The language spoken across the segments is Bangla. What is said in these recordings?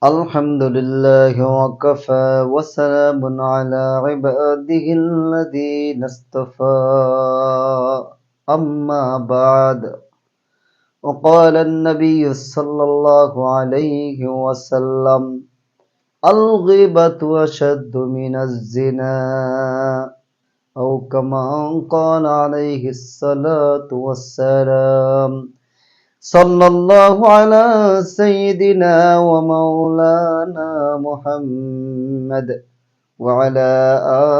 الحمد لله وكفى وسلام على عباده الذين اصطفى. أما بعد وقال النبي صلى الله عليه وسلم الغيبة أشد من الزنا. أو كما قال عليه الصلاة والسلام صلى الله على سيدنا ومولانا محمد وعلى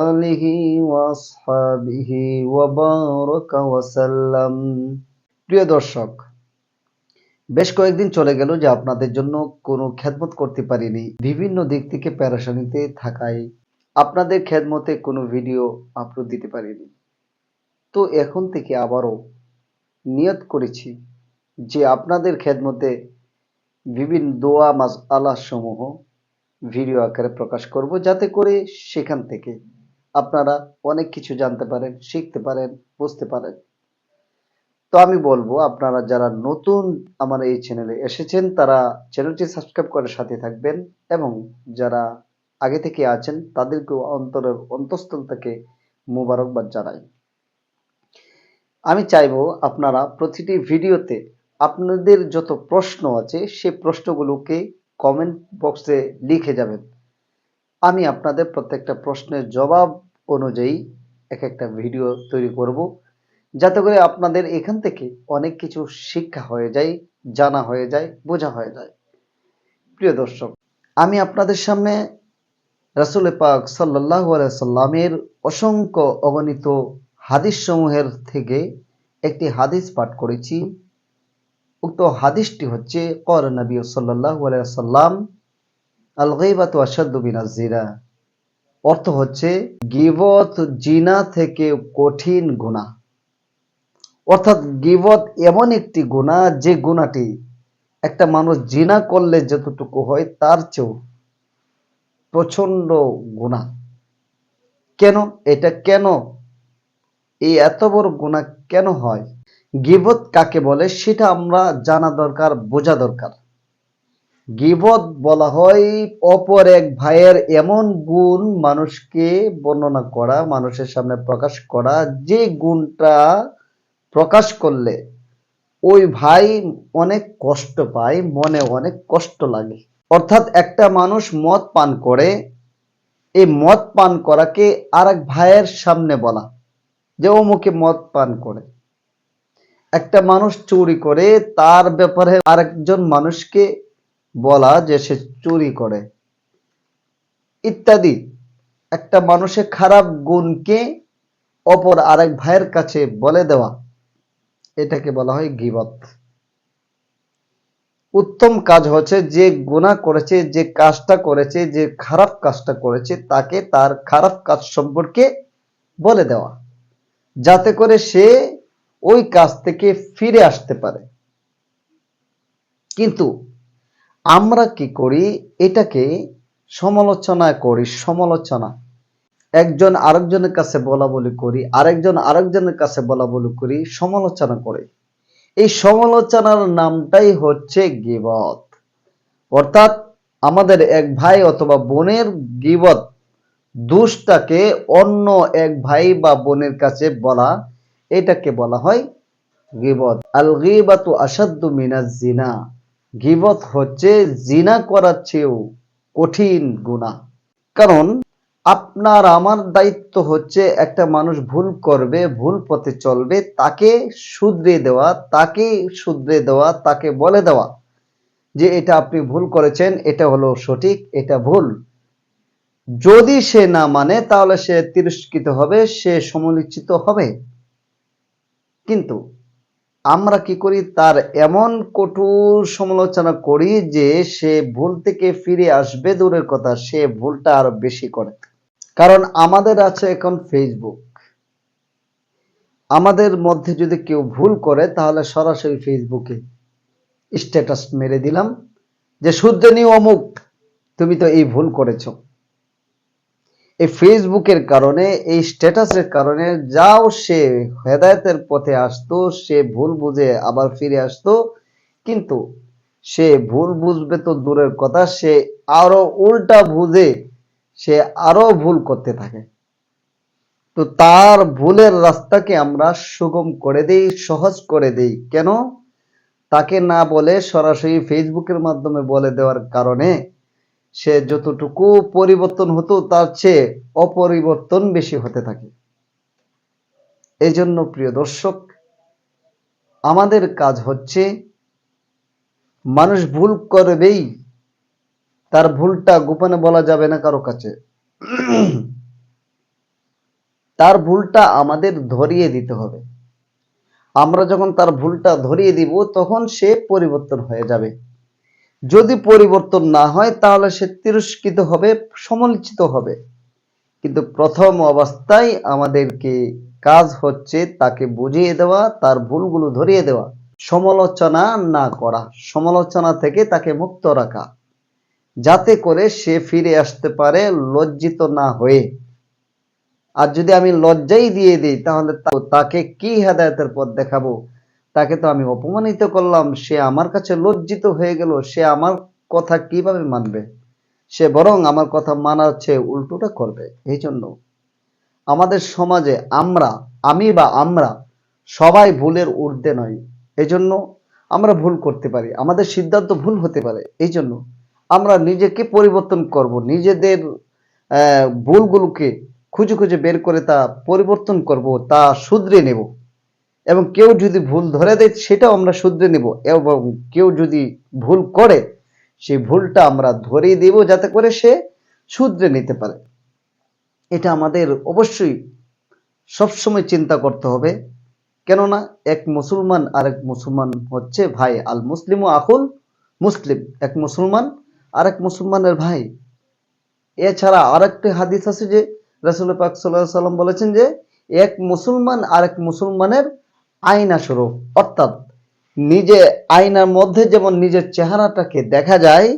آله وأصحابه وبارك وسلم প্রিয় দর্শক বেশ কয়েকদিন চলে গেল যে আপনাদের জন্য কোনো খেদমত করতে পারিনি বিভিন্ন দিক থেকে প্যারাশানিতে থাকায় আপনাদের খেদমতে কোনো ভিডিও আপলোড দিতে পারিনি তো এখন থেকে আবারও নিয়ত করেছি যে আপনাদের খেদমতে বিভিন্ন দোয়া মাস সমূহ ভিডিও আকারে প্রকাশ করব, যাতে করে সেখান থেকে আপনারা অনেক কিছু জানতে পারেন, শিখতে পারেন, বুঝতে পারেন। তো আমি বলব, আপনারা যারা নতুন আমার এই চ্যানেলে এসেছেন, তারা চ্যানেলটি সাবস্ক্রাইব করে সাথে থাকবেন এবং যারা আগে থেকে আছেন, তাদেরকেও অন্তরের অন্তঃস্থল থেকে মুবারকবাদ জানাই। আমি চাইব আপনারা প্রতিটি ভিডিওতে আপনাদের যত প্রশ্ন আছে, সে প্রশ্নগুলোকে কমেন্ট বক্সে লিখে যাবেন। আমি আপনাদের প্রত্যেকটা প্রশ্নের জবাব অনুযায়ী এক একটা ভিডিও তৈরি করব, যাতে করে আপনাদের এখান থেকে অনেক কিছু শিক্ষা হয়ে যায়, জানা হয়ে যায়, বোঝা হয়ে যায়। প্রিয় দর্শক, আমি আপনাদের সামনে রাসুল পাক সাল্লাহ সাল্লামের অসংখ্য অগণিত হাদিস সমূহের থেকে একটি হাদিস পাঠ করেছি। উক্ত হাদিসটি হচ্ছে কর নবী সাল্লাহ সাল্লাম আল গৈবাত আসাদ্দু জিরা অর্থ হচ্ছে, গিবত জিনা থেকে কঠিন গুণা অর্থাৎ গিবত এমন একটি গুণা যে গুণাটি একটা মানুষ জিনা করলে যতটুকু হয় তার চেয়েও প্রচণ্ড গুণা কেন? এটা কেন? এই এত বড় গুণা কেন হয়? গিবত কাকে বলে সেটা আমরা জানা দরকার, বোঝা দরকার। গিবত বলা হয় অপর এক ভাইয়ের এমন গুণ মানুষকে বর্ণনা করা, মানুষের সামনে প্রকাশ করা, যে গুণটা প্রকাশ করলে ওই ভাই অনেক কষ্ট পায় মনে অনেক কষ্ট লাগে। অর্থাৎ একটা মানুষ মদ পান করে, এই মদ পান করাকে আর এক ভাইয়ের সামনে বলা, যে অমুকে মদ পান করে। একটা মানুষ চুরি করে, তার ব্যাপারে আরেকজন মানুষকে বলা যে সে চুরি করে। ইত্যাদি। একটা মানুষের খারাপ গুণকে অপর আরেক ভাইয়ের কাছে বলে দেওয়া। এটাকে বলা হয় গিবত। উত্তম কাজ হচ্ছে যে গুণা করেছে, যে কাজটা করেছে, যে খারাপ কাজটা করেছে, তাকে তার খারাপ কাজ সম্পর্কে বলে দেওয়া। যাতে করে সে ওই কাজ থেকে ফিরে আসতে পারে। কিন্তু আমরা কি করি? এটাকে সমালোচনা করি, সমালোচনা। একজন আরেকজনের কাছে বলা বলি করি, আরেকজন আরেকজনের কাছে বলা বলি করি, সমালোচনা করে। এই সমালোচনার নামটাই হচ্ছে গিবত। অর্থাৎ আমাদের এক ভাই অথবা বোনের গিবত দুষ্টাকে অন্য এক ভাই বা বোনের কাছে বলা এটাকে বলা হয় গিবত আল গিবাতু আসাদ্দু মিনাজ জিনা। গিবত হচ্ছে জিনা করার চেয়েও কঠিন গুণা কারণ আপনার আমার দায়িত্ব হচ্ছে একটা মানুষ ভুল করবে, ভুল পথে চলবে, তাকে শুধরে দেওয়া, তাকে শুধরে দেওয়া, তাকে বলে দেওয়া যে এটা আপনি ভুল করেছেন, এটা হলো সঠিক, এটা ভুল। যদি সে না মানে তাহলে সে তিরস্কৃত হবে, সে সমালোচিত হবে। কিন্তু আমরা কি করি? তার এমন কঠোর সমালোচনা করি যে সে ভুল থেকে ফিরে আসবে, দূরের কথা। সে ভুলটা আরও বেশি করে। কারণ আমাদের আছে এখন ফেসবুক আমাদের মধ্যে যদি কেউ ভুল করে, তাহলে সরাসরি ফেসবুকে স্ট্যাটাস মেরে দিলাম যে শুদ্ধনি অমুক, তুমি তো এই ভুল করেছ। এই ফেসবুকের কারণে, এই স্ট্যাটাসের কারণে যাও সে হেদায়তের পথে আসতো, সে ভুল বুঝে আবার ফিরে আসতো। কিন্তু সে ভুল বুঝবে তো দূরের কথা, সে আরও উল্টা বুঝে, সে আরও ভুল করতে থাকে। তো তার ভুলের রাস্তাকে আমরা সুগম করে দেই, সহজ করে দেই। কেন? তাকে না বলে সরাসরি ফেসবুকের মাধ্যমে বলে দেওয়ার কারণে সে যতটুকু পরিবর্তন হতো, তার চেয়ে অপরিবর্তন বেশি হতে থাকে। এই জন্য প্রিয় দর্শক, আমাদের কাজ হচ্ছে মানুষ ভুল করবেই, তার ভুলটা গোপনে বলা যাবে না কারও কাছে। তার ভুলটা আমাদের ধরিয়ে দিতে হবে। আমরা যখন তার ভুলটা ধরিয়ে দিব, তখন সে পরিবর্তন হয়ে যাবে। যদি পরিবর্তন না হয়, তাহলে সে তিরস্কৃত হবে, সমালোচিত হবে। কিন্তু প্রথম অবস্থায় আমাদেরকে কাজ হচ্ছে তাকে বুঝিয়ে দেওয়া, তার ভুলগুলো ধরিয়ে দেওয়া। সমালোচনা না করা, সমালোচনা থেকে তাকে মুক্ত রাখা। যাতে করে সে ফিরে আসতে পারে লজ্জিত না হয়ে। আর যদি আমি লজ্জাই দিয়ে দিই, তাহলে তাকে কি হেদায়তের পথ দেখাবো? তাকে তো আমি অপমানিত করলাম। সে আমার কাছে লজ্জিত হয়ে গেল। সে আমার কথা কীভাবে মানবে? সে বরং আমার কথা মানার চেয়ে উল্টোটা করবে। এই জন্য আমাদের সমাজে আমরা, আমি বা আমরা, সবাই ভুলের ঊর্ধ্বে নয় এই জন্য আমরা ভুল করতে পারি। আমাদের সিদ্ধান্ত ভুল হতে পারে। এই জন্য আমরা নিজেকে পরিবর্তন করব। নিজেদের ভুলগুলোকে খুঁজে খুঁজে বের করে তা পরিবর্তন করব, তা শুধরে নেব। এবং কেউ যদি ভুল ধরে দেয়, সেটাও আমরা শুধরে নেব। এবং কেউ যদি ভুল করে, সেই ভুলটা আমরা ধরিয়ে দেব যাতে করে সে শুধরে নিতে পারে। এটা আমাদের অবশ্যই সবসময় চিন্তা করতে হবে। কেননা এক মুসলমান আর এক মুসলমান হচ্ছে ভাই। আল মুসলিম ও আকুল মুসলিম। এক মুসলমান আর এক মুসলমানের ভাই। এছাড়া আরেকটি হাদিস আছে যে রাসুল পাক সাল্লাম বলেছেন যে, এক মুসলমান আর এক মুসলমানের আয়না স্বরূপ অর্থাৎ নিজে আয়নার মধ্যে যেমন নিজের চেহারাটাকে দেখা যায়,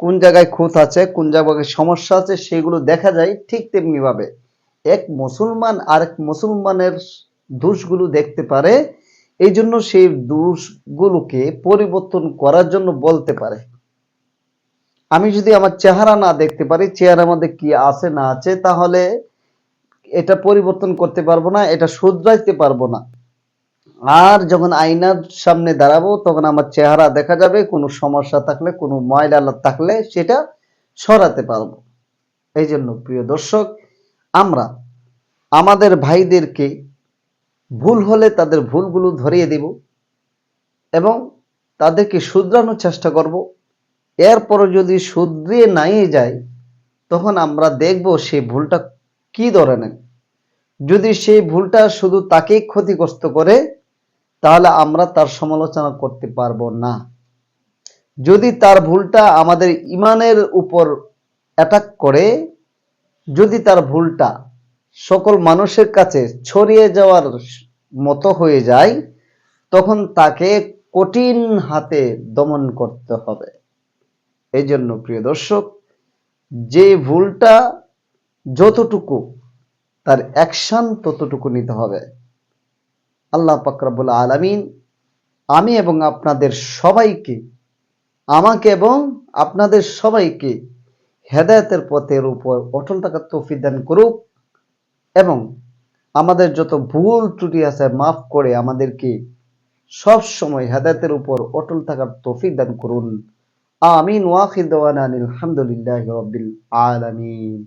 কোন জায়গায় খুঁত আছে, কোন জায়গায় সমস্যা আছে, সেগুলো দেখা যায় ঠিক তেমনি ভাবে এক মুসলমান আরেক মুসলমানের দোষগুলো দেখতে পারে, এই জন্য সেই দোষগুলোকে পরিবর্তন করার জন্য বলতে পারে। আমি যদি আমার চেহারা না দেখতে পারি, চেহারার মধ্যে কি আছে না আছে, তাহলে এটা পরিবর্তন করতে পারব না, এটা শুধরাইতে পারব না। আর যখন আয়নার সামনে দাঁড়াবো, তখন আমার চেহারা দেখা যাবে, কোনো সমস্যা থাকলে, কোনো ময়লা থাকলে সেটা সরাতে পারব। এই জন্য প্রিয় দর্শক, আমরা আমাদের ভাইদেরকে ভুল হলে তাদের ভুলগুলো ধরিয়ে দিব এবং তাদেরকে শুধরানোর চেষ্টা করব। এরপরও যদি শুধরিয়ে নাই যায়, তখন আমরা দেখব সেই ভুলটা কি ধরনের। যদি সেই ভুলটা শুধু তাকেই ক্ষতিগ্রস্ত করে তাহলে আমরা তার সমালোচনা করতে পারব না। যদি তার ভুলটা আমাদের ইমানের উপর অ্যাটাক করে, যদি তার ভুলটা সকল মানুষের কাছে ছড়িয়ে যাওয়ার মতো হয়ে যায়, তখন তাকে কঠিন হাতে দমন করতে হবে। এই জন্য প্রিয় দর্শক, যে ভুলটা যতটুকু, তার অ্যাকশন ততটুকু নিতে হবে। আল্লাহ পাকরাবুল আলামিন আমি এবং আপনাদের সবাইকে, আমাকে এবং আপনাদের সবাইকে হেদায়তের পথের উপর অটল থাকার তৌফিক দান করুক এবং আমাদের যত ভুল ত্রুটি আছে মাফ করে আমাদেরকে সব সময় হেদায়েতের উপর অটল থাকার তৌফিক দান করুন। আমিন। ওয়াখিদ ওয়ানা আলহামদুলিল্লাহি রাব্বিল আলামিন।